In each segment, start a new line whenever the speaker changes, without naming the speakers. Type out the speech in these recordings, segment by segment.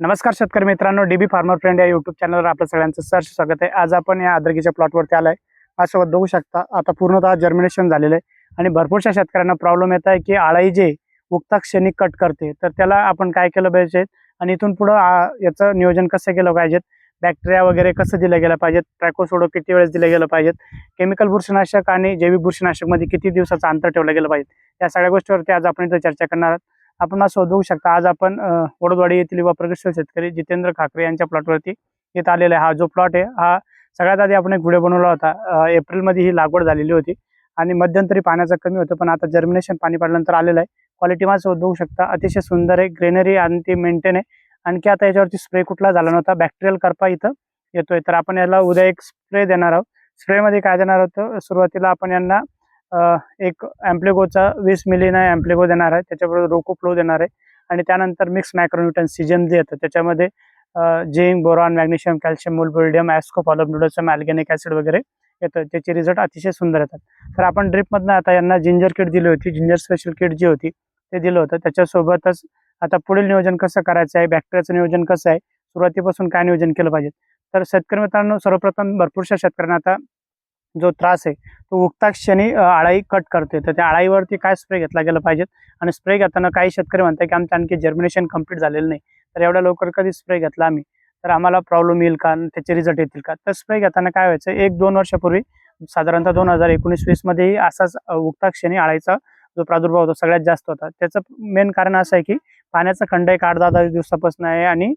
नमस्कार शेतकरी मित्रांनो डीबी फार्मर फ्रेंड या युट्यूब चॅनलवर आपलं सगळ्यांचं सर स्वागत आहे. आज आपण या आदरकीच्या प्लॉटवरती आलाय. माझ्यासोबत बघू शकता आता पूर्णतः जर्मिनेशन झालेलं आहे. आणि भरपूरशा शेतकऱ्यांना प्रॉब्लेम येत आहे की आळाई जे उगता क्षणी कट करते. तर त्याला आपण काय केलं पाहिजे? आणि इथून पुढं याचं नियोजन कसं केलं पाहिजेत? बॅक्टेरिया वगैरे कसं दिलं गेलं पाहिजेत? ट्रॅकोसोडो किती वेळेस दिलं गेलं पाहिजेत? केमिकल बुरशीनाशक आणि जैविक बुरशीनाशकमध्ये किती दिवसाचं अंतर ठेवलं गेलं पाहिजे या सगळ्या गोष्टीवरती आज आपण इथं चर्चा करणार आहोत. आपण असं बघू शकता आज आपण वडोदवाडी येथील व प्रगतशील शेतकरी जितेंद्र खाकरे यांच्या प्लॉटवरती येत आलेला आहे. हा जो प्लॉट आहे हा सगळ्यात आधी आपण एक व्हिडिओ बनवला होता. एप्रिलमध्ये ही लागवड झालेली होती आणि मध्यंतरी पाण्याचं कमी होतं पण आता जर्मिनेशन पाणी पडल्यानंतर आलेलं आहे. क्वालिटी माझं बघू शकता अतिशय सुंदर आहे ग्रेनरी आणि ती मेंटेन आहे. आणखी आता याच्यावरती स्प्रे कुठला झाला नव्हता बॅक्टेरियल करपा इथं येतोय. तर आपण याला उद्या एक स्प्रे देणार आहोत. स्प्रेमध्ये काय देणार आहोत सुरुवातीला आपण यांना एक ॲम्प्लेगोचा वीस मिलीना ॲम्प्लेगो देणार आहे. त्याच्याबरोबर रोको फ्लो देणार आहे. आणि त्यानंतर मिक्स मॅक्रोन्युटन सीजन जे येतं त्याच्यामध्ये zinc boron magnesium calcium molybdenum ascophyllum nodosum alginic acid वगैरे येतं. त्याचे रिझल्ट अतिशय सुंदर येतात. तर आपण ड्रिपमधनं आता यांना जिंजर किट दिली होती जिंजर स्पेशल किट जी होती ते दिलं होतं. त्याच्यासोबतच आता पुढील नियोजन कसं करायचं आहे बॅक्टेरियाचं नियोजन कसं आहे सुरुवातीपासून काय नियोजन केलं पाहिजे? तर शेतकरी मित्रांनो सर्वप्रथम भरपूरशा शेतकऱ्यांना आता जो त्रास आहे तो उगता क्षणी आळाई कट करते तर त्या आळाईवरती काय स्प्रे घेतला गेला पाहिजे आणि स्प्रे घेताना काही शेतकरी म्हणतात की आमचं आणखी जर्मिनेशन कंप्लीट झालेलं नाही. तर एवढ्या लवकर कधी स्प्रे घेतला आम्ही? तर आम्हाला प्रॉब्लेम येईल का? आणि त्याचे रिझल्ट येतील का? तर स्प्रे घेताना काय व्हायचं? एक दोन वर्षापूर्वी साधारणतः दोन हजार एकोणीस वीसमध्येही असाच उगता क्षणी आळाईचा जो प्रादुर्भाव होता सगळ्यात जास्त होता. त्याचं मेन कारण असं आहे की पाण्याचा खंड एक आठ दहा दहा दिवसापासून आहे आणि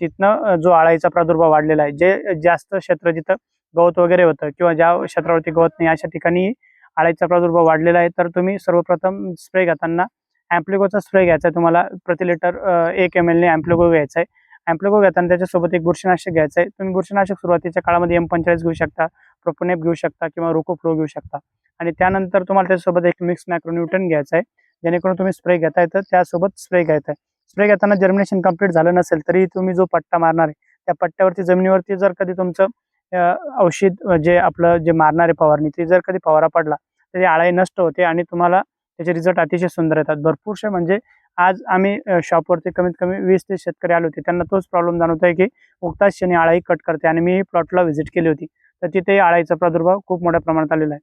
तिथनं जो आळाईचा प्रादुर्भाव वाढलेला आहे. जे जास्त क्षेत्र जिथं गवत वगैरे होतं किंवा ज्या क्षेत्रावरती गवत नाही अशा ठिकाणी आळ्याचा प्रादुर्भाव वाढलेला आहे तर तुम्ही सर्वप्रथम स्प्रे घेताना अँप्लिगोचा स्प्रे घ्यायचा आहे तुम्हाला. प्रति लिटर एक एम एलने अँप्लिगो घ्यायचा आहे. अँप्लिगो घेताना त्याच्यासोबत एक बुरशीनाशक घ्यायचं आहे. तुम्ही बुरशीनाशक सुरुवातीच्या काळामध्ये एम पंचेचाळीस घेऊ शकता प्रोपोनेप घेऊ शकता किंवा रोको फ्लो घेऊ शकता. आणि त्यानंतर तुम्हाला त्याच्यासोबत एक मिक्स मॅक्रोन्यूटन घ्यायचं आहे. जेणेकरून तुम्ही स्प्रे घेताय तर त्यासोबत स्प्रे घ्यायचा आहे. स्प्रे घेताना जर्मिनेशन कंप्लीट झालं नसेल तरी तुम्ही जो पट्टा मारणार आहे त्या पट्ट्यावरती जमिनीवरती जर कधी तुमचं औषध जे आपलं जे मारणारे फवारणी ते जर कधी फवारा पडला तर ती आळाई नष्ट होते आणि तुम्हाला त्याचे रिझल्ट अतिशय सुंदर येतात. भरपूरसे म्हणजे आज आम्ही शॉपवरती कमीत कमी वीस ते शेतकरी आले होते. त्यांना तोच प्रॉब्लेम जाणवत आहे की उगताच शनी आळाई कट करते आणि मी प्लॉटला व्हिजिट केली होती. तर तिथे आळाईचा प्रादुर्भाव खूप मोठ्या प्रमाणात आलेला आहे.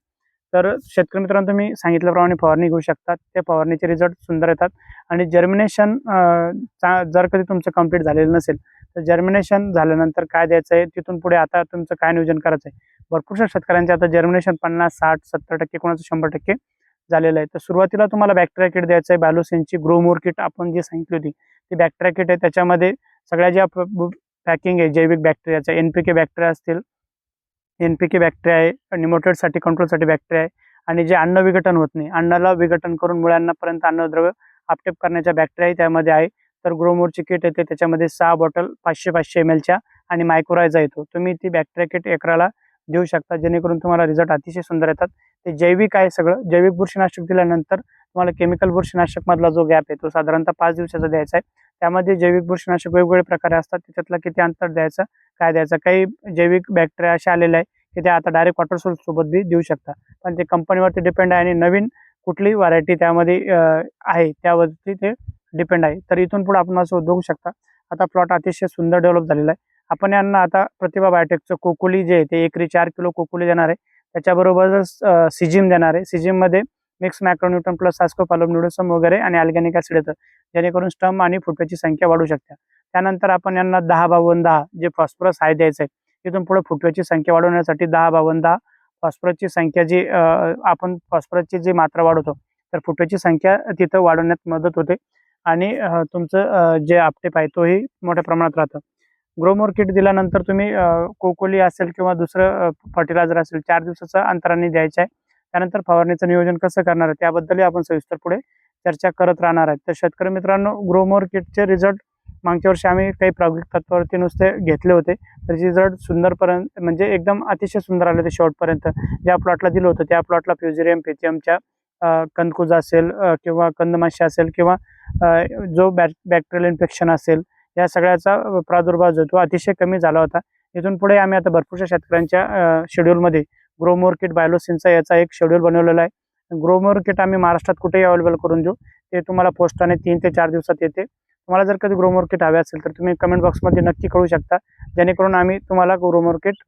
तर शेतकरी मित्रांनो तुम्ही सांगितल्याप्रमाणे फवारणी घेऊ शकता त्या फवारणीचे रिझल्ट सुंदर येतात. आणि जर्मिनेशन जर कधी तुमचं कंप्लीट झालेलं नसेल तर जर्मिनेशन झाल्यानंतर काय द्यायचं आहे? तिथून पुढे आता तुमचं काय नियोजन करायचं आहे? भरपूरशा शेतकऱ्यांचे आता जर्मिनेशन पन्नास साठ सत्तर टक्के कोणाचं शंभर टक्के झालेलं आहे. तर सुरुवातीला तुम्हाला बॅक्टेरिया किट द्यायचं आहे बॅलोसिनची ग्रोमोर किट आपण जी सांगितली होती ती बॅक्टेरिया किट आहे. त्याच्यामध्ये सगळ्या ज्या पॅकिंग आहे जैविक बॅक्टेरियाच्या एन पी के बॅक्टेरिया असतील एन पी के बॅक्टेरिया आहे निमोटेडसाठी कंट्रोलसाठी बॅक्टेरिया आहे आणि जे अन्न विघटन होत नाही. अन्नाला विघटन करून मुळांनापर्यंत अन्नद्रव्य आपटेप करण्याच्या बॅक्टेरिया त्यामध्ये आहे. तर ग्रोमोरची किट येते. त्याच्यामध्ये सहा बॉटल पाचशे पाचशे एम एलच्या आणि मायक्रोरायझा येतो. तुम्ही ती बॅक्टेरिया किट एकराला देऊ शकता. जेणेकरून तुम्हाला रिझल्ट अतिशय सुंदर येतात. ते जैविक आहे सगळं. जैविक बुरशीनाशक दिल्यानंतर तुम्हाला केमिकल बुरशीनाशक मधला जो गॅप आहे तो साधारणतः पाच दिवसाचा द्यायचा आहे. त्यामध्ये जैविक बुरशीनाशक वेगवेगळे प्रकारे असतात. त्याच्यातला किती अंतर द्यायचं काय द्यायचं? काही जैविक बॅक्टेरिया असे आलेले आहे की ते आता डायरेक्ट वॉटर सोर्स सोबत बी देऊ शकता. पण ते कंपनीवरती डिपेंड आहे आणि नवीन कुठली व्हरायटी त्यामध्ये आहे. त्यावरती ते डिपेंड आहे. तर इथून पुढे आपण असं बघू शकता आता प्लॉट अतिशय सुंदर डेव्हलप झालेला आहे. आपण यांना आता प्रतिभा बायोटेकचं कोकुली जे आहे ते एकरी चार किलो कोकुली देणार आहे. त्याच्याबरोबरच सिजिम देणार आहे. सिजिममध्ये मिक्स मॅक्रोन्यूटन प्लस सास्कोपालम न्यूडसम वगैरे आणि ऑर्गॅनिक ॲसिड येतं. जेणेकरून स्टम आणि फुटव्याची संख्या वाढू शकते. त्यानंतर आपण यांना दहा बावन्न दहा जे फॉस्फरस आहे द्यायचं आहे तिथून पुढे फुटव्याची संख्या वाढवण्यासाठी दहा बावन्न दहा फॉस्फरसची संख्या जी आपण फॉस्फरसची जी मात्रा वाढवतो तर फुटव्याची संख्या तिथं वाढवण्यात मदत होते. आणि तुमचं जे आपटेप आहे तोही मोठ्या प्रमाणात राहतं. ग्रोमोर किट दिल्यानंतर तुम्ही कोकोली असेल किंवा दुसरं फर्टिलायझर असेल चार दिवसाचं अंतराने द्यायचं आहे. त्यानंतर फवारणीचं नियोजन कसं करणार आहे त्याबद्दलही आपण सविस्तर पुढे चर्चा करत राहणार आहे. तर शेतकरी मित्रांनो ग्रोमोर किटचे रिझल्ट मागच्या वर्षी आम्ही काही प्रायोगिक तत्वावरती नुसते घेतले होते. तर रिझल्ट सुंदरपर्यंत म्हणजे एकदम अतिशय सुंदर आले होते शेवटपर्यंत. ज्या प्लॉटला दिलं होतं त्या प्लॉटला फ्युजेरियम पेथियमच्या कंदकुज असेल किंवा कंदमाशी असेल किंवा जो बॅ बॅक्टेरियल इन्फेक्शन असेल या सगळ्याचा प्रादुर्भाव जो तो अतिशय कमी झाला होता. इथून पुढे आम्ही आता भरपूरशा शेतकऱ्यांच्या शेड्यूलमध्ये ग्रोमोर किट बायोलोसिनचा याचा एक शेड्यूल बनवलेला आहे. ग्रोमोर किट आम्ही महाराष्ट्रात कुठेही अवेलेबल करून देऊ. ते तुम्हाला पोस्टाने तीन ते चार दिवसात येते. तुम्हाला जर कधी ग्रोमोर किट हवे असेल तर तुम्ही कमेंट बॉक्समध्ये नक्की कळू शकता. जेणेकरून आम्ही तुम्हाला ग्रोमोर किट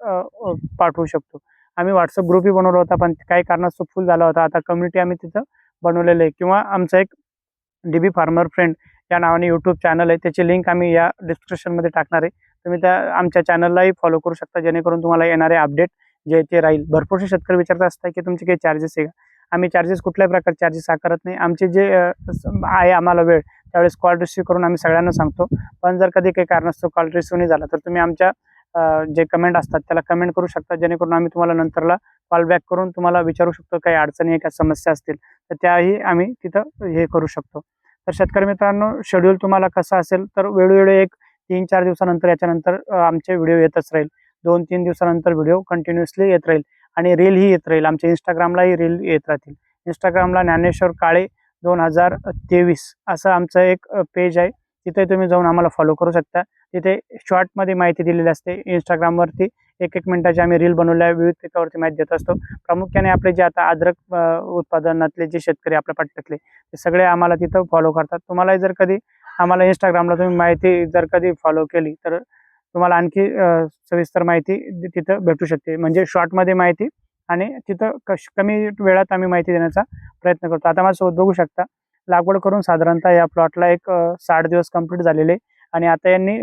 पाठवू शकतो. आम्ही व्हॉट्सअप ग्रुपही बनवला होता पण काही कारणास्तव फुल झाला होता. आता कम्युनिटी आम्ही तिथं बनवलेलं आहे. किंवा आमचं एक डी बी फार्मर फ्रेंड या नावाने यूट्यूब चॅनल आहे. त्याची लिंक आम्ही या डिस्क्रिप्शनमध्ये टाकणार आहे. तुम्ही त्या आमच्या चॅनललाही फॉलो करू शकता. जेणेकरून तुम्हाला येणारे अपडेट जे ते राहील. भरपूरसे शेतकरी विचारत असतात की तुमचे काही चार्जेस आहे का? आम्ही चार्जेस कुठल्याही प्रकारचे चार्जेस आकारत नाही. आमचे जे आहे आम्हाला वेळ त्यावेळेस कॉल रिसिव्ह करून आम्ही सगळ्यांना सांगतो. पण जर कधी काही कारणास्तव कॉल रिसिव्ह नाही झाला तर तुम्ही आमच्या जे कमेंट असतात त्याला कमेंट करू शकता. जेणेकरून आम्ही तुम्हाला नंतरला कॉलबॅक करून तुम्हाला विचारू शकतो काही अडचणी आहे काही समस्या असतील तर त्याही आम्ही तिथं हे करू शकतो. तर शेतकरी मित्रांनो शेड्यूल तुम्हाला कसा असेल तर वेळोवेळी एक तीन चार दिवसानंतर याच्यानंतर आमचे व्हिडिओ येतच राहील. दोन तीन दिवसानंतर व्हिडिओ कंटिन्युअसली येत राहील आणि रीलही येत राहील. आमच्या इंस्टाग्रामलाही रील येत राहतील. इंस्टाग्रामला ज्ञानेश्वर काळे दोन हजार तेवीस असं आमचं एक पेज आहे. तिथे तुम्ही जाऊन आम्हाला फॉलो करू शकता. तिथे शॉर्टमध्ये माहिती दिलेली असते. इंस्टाग्रामवरती एक एक मिनटाची आम्ही रील बनवल्या विविध पिकावरती माहिती देत असतो. प्रामुख्याने आपले जे आता अद्रक उत्पादनातले जे शेतकरी आपल्या पट्ट्यातले ते सगळे आम्हाला तिथं फॉलो करतात. तुम्हाला जर कधी आम्हाला इंस्टाग्रामला तुम्ही माहिती जर कधी फॉलो केली तर तुम्हाला आणखी सविस्तर माहिती तिथं भेटू शकते. म्हणजे शॉर्टमध्ये माहिती आणि तिथं कश कमी वेळात आम्ही माहिती देण्याचा प्रयत्न करतो. आता माझ्यासोबत बघू शकता लागवड करून साधारणतः या प्लॉटला एक साठ दिवस कंप्लीट झालेले. आणि आता यांनी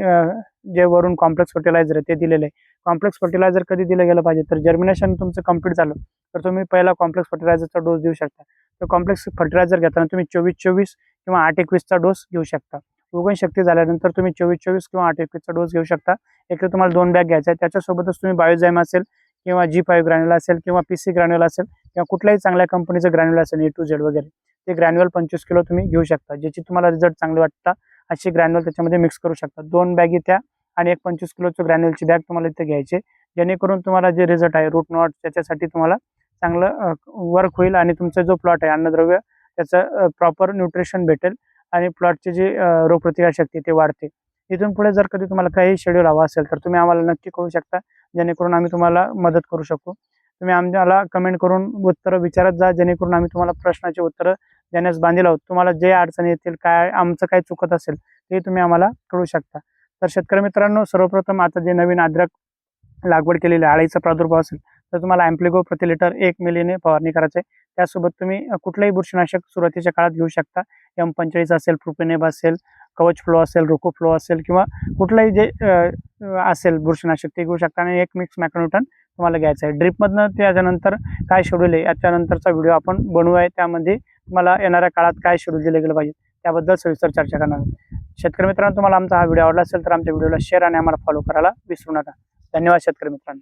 जे वरून कॉम्प्लेक्स फर्टिलायझर आहे ते दिलेलं आहे. कॉम्प्लेक्स फर्टिलायझर कधी दिलं गेलं पाहिजे? तर जर्मिनेशन तुमचं कंप्लीट झालं. तर तुम्ही पहिला कॉम्प्लेक्स फर्टिलायझरचा डोस देऊ शकता. तर कॉम्प्लेक्स फर्टिलायझर घेताना तुम्ही चोवीस चोवीस किंवा आठ एकवीसचा डोस घेऊ शकता. उगवण शक्ती झाल्यानंतर तुम्ही चोवीस चोवीस किंवा आठ एकवीसचा डोस घेऊ शकता. एक तर तुम्हाला दोन बॅग घ्यायचा आहे. त्याच्यासोबतच तुम्ही बायोझाईम असेल किंवा जी फाईव्ह ग्रॅन्युला असेल किंवा पी सी ग्रॅन्युला असेल किंवा कुठल्याही चांगल्या कंपनीचं ग्रॅन्युला असेल ए टू झेड वगैरे. ते ग्रॅन्युअल पंचवीस किलो तुम्ही घेऊ शकता ज्याची तुम्हाला रिझल्ट चांगले वाटतं अशी ग्रॅन्युअल त्याच्यामध्ये मिक्स करू शकता. दोन बॅगी त्या आणि एक पंचवीस किलोचं ग्रॅन्युअलची बॅग तुम्हाला इथे घ्यायचे जेणेकरून तुम्हाला जे रिझल्ट आहे रूट नॉट त्याच्यासाठी तुम्हाला चांगलं वर्क होईल आणि तुमचा जो प्लॉट आहे अन्नद्रव्य त्याचं प्रॉपर न्यूट्रिशन भेटेल आणि प्लॉटची जी रोगप्रतिकारशक्ती रोगप्रतिकार शक्ती ते वाढते. इथून पुढे जर कधी तुम्हाला काही शेड्यूल हवा असेल तर तुम्ही आम्हाला नक्की करू शकता जेणेकरून आम्ही तुम्हाला मदत करू शकू. तुम्ही आम्हाला कमेंट करून उत्तरं विचारत जा जेणेकरून आम्ही तुम्हाला प्रश्नाची उत्तरं देण्यास बांधील आहोत. तुम्हाला जे अडचणी येतील काय आमचं काय चुकत असेल ते तुम्ही आम्हाला कळू शकता. तर शेतकरी मित्रांनो सर्वप्रथम आता जे नवीन अद्रक लागवड केलेली आहे, अळीचा प्रादुर्भाव असेल तर तुम्हाला अँप्लिगो प्रति लिटर एक मिलीने फवारणी करायचे आहे. त्यासोबत तुम्ही कुठलंही बुरशीनाशक सुरुवातीच्या काळात घेऊ शकता. एम पंचेचाळीस असेल प्रुपेनेब असेल कवच फ्लो असेल रोको फ्लो असेल किंवा कुठलंही जे असेल बुरशीनाशक ते घेऊ शकता आणि एक मिक्स मॅक्रोन्यूटन तुम्हाला घ्यायचं आहे. ड्रिपमधनं त्याच्यानंतर काय शेड्यूल आहे याच्यानंतरचा व्हिडिओ आपण बनवू आहे त्यामध्ये तुम्हाला येणाऱ्या काळात काय शेड्यूल दिलं गेलं पाहिजे त्याबद्दल सविस्तर चर्चा करणार शेतकरी मित्रांनो तुम्हाला आमचा हा व्हिडिओ आवडला असेल तर आमच्या व्हिडिओला शेअर आणि आम्हाला फॉलो करायला विसरू नका. धन्यवाद शेतकरी मित्रांनो.